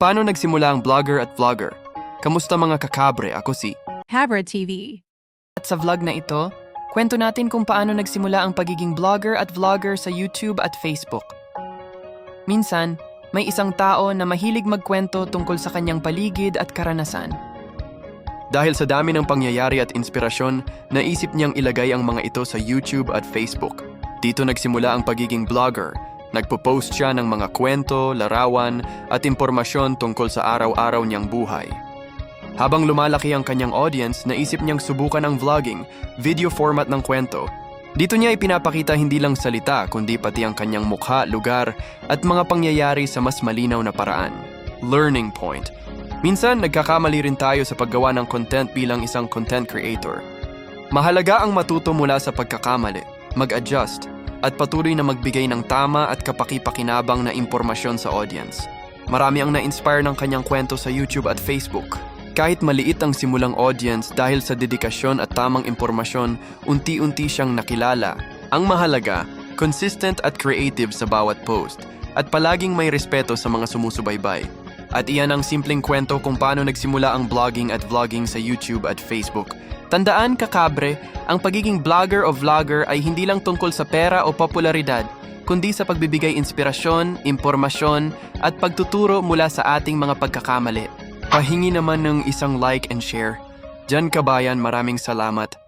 Paano nagsimula ang vlogger at vlogger? Kamusta mga kakabre? Ako si... Habra TV. At sa vlog na ito, kwento natin kung paano nagsimula ang pagiging blogger at vlogger sa YouTube at Facebook. Minsan, may isang tao na mahilig magkwento tungkol sa kanyang paligid at karanasan. Dahil sa dami ng pangyayari at inspirasyon, naisip niyang ilagay ang mga ito sa YouTube at Facebook. Dito nagsimula ang pagiging vlogger. Nagpo-post siya ng mga kwento, larawan, at impormasyon tungkol sa araw-araw niyang buhay. Habang lumalaki ang kanyang audience, naisip niyang subukan ang vlogging, video format ng kwento. Dito niya ipinapakita hindi lang salita, kundi pati ang kanyang mukha, lugar, at mga pangyayari sa mas malinaw na paraan. Learning point. Minsan, nagkakamali rin tayo sa paggawa ng content bilang isang content creator. Mahalaga ang matuto mula sa pagkakamali, mag-adjust, at patuloy na magbigay ng tama at kapaki-pakinabang na impormasyon sa audience. Marami ang na-inspire ng kanyang kwento sa YouTube at Facebook. Kahit maliit ang simulang audience dahil sa dedikasyon at tamang impormasyon, unti-unti siyang nakilala. Ang mahalaga, consistent at creative sa bawat post, at palaging may respeto sa mga sumusubaybay. At iyan ang simpleng kwento kung paano nagsimula ang blogging at vlogging sa YouTube at Facebook. Tandaan, kakabre, ang pagiging blogger o vlogger ay hindi lang tungkol sa pera o popularidad, kundi sa pagbibigay inspirasyon, impormasyon, at pagtuturo mula sa ating mga pagkakamali. Pahingi naman ng isang like and share. Diyan kabayan, maraming salamat.